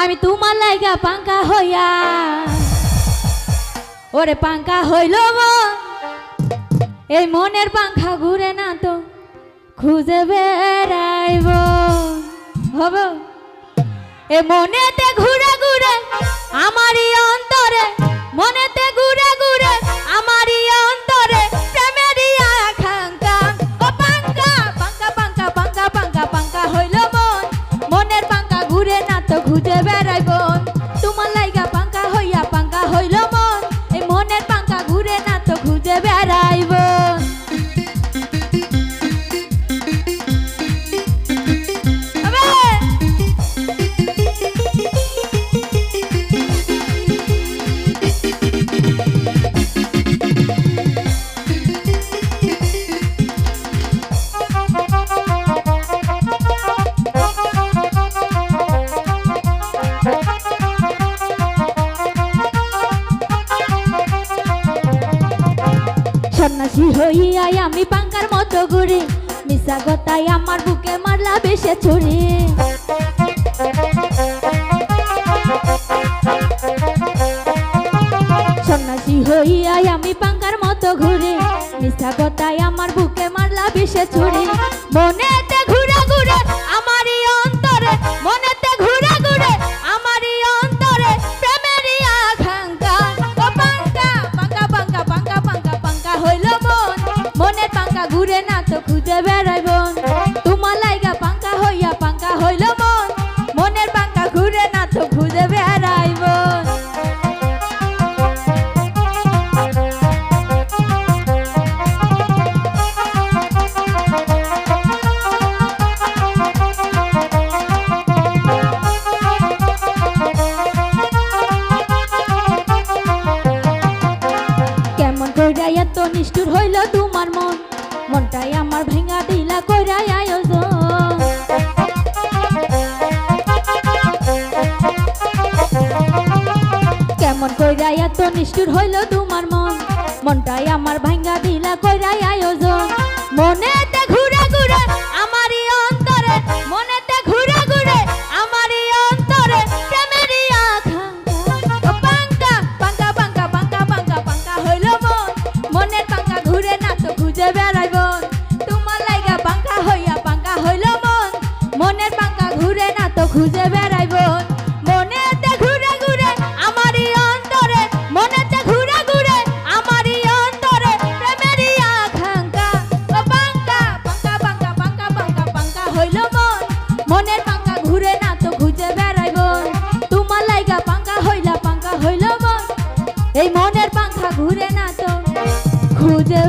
আমি তোমার লাইগা পাঙ্কা হইয়া। ওরে পাঙ্কা হইল এই মনের পাঙ্খা ঘুরে না তো খুঁজে বেড়াইব। হব। এ মনেতে ঘুরে ঘুরে আমারই অন্তরে ঘুরে না তো খুঁজে বেড়াইব সন্ন্যাসী হইয়াই আমি পাঙ্কার মতো ঘুরি। মিশা গতাই আমার বুকে মারলা বেশে ছুরি। সন্ন্যাসী হইয়াই আমি পাঙ্কার মতো ঘুরি। মিশা আমার বুকে মারলা বেশে মনেতে ঘুরে আমারই অন্তরে, মনেতে খুঁজে বেড়াইব। তোমার লাইগা পাঙ্কা হইয়া পাঙ্কা হইল মন। মনের পাঙ্কা ঘুরে না তো খুঁজে বেড়াইব। এত নিষ্ঠুর হইল তোমার মন? মনটাই আমার ভেঙা দিলা কইরা আয়োজন কেমন কইরা এত নিষ্ঠুর হইল তোমার মন? মনটাই আমার ভাঙ্গা দিলা কইরা মনের পাঙ্কা ঘুরে না তো খুঁজে বেড়াইব। ঘুরে ঘুরে আমারই অন্তরে ঘুরে ঘুরে আমারই অন্তরে পাঙ্কা পাঙ্কা পাঙ্কা পাঙ্কা পাঙ্কা মন। মনের ঘুরে না তো খুঁজে লাইগা হইলা এই মনের পাঙ্খা ঘুরে না তো খুঁজে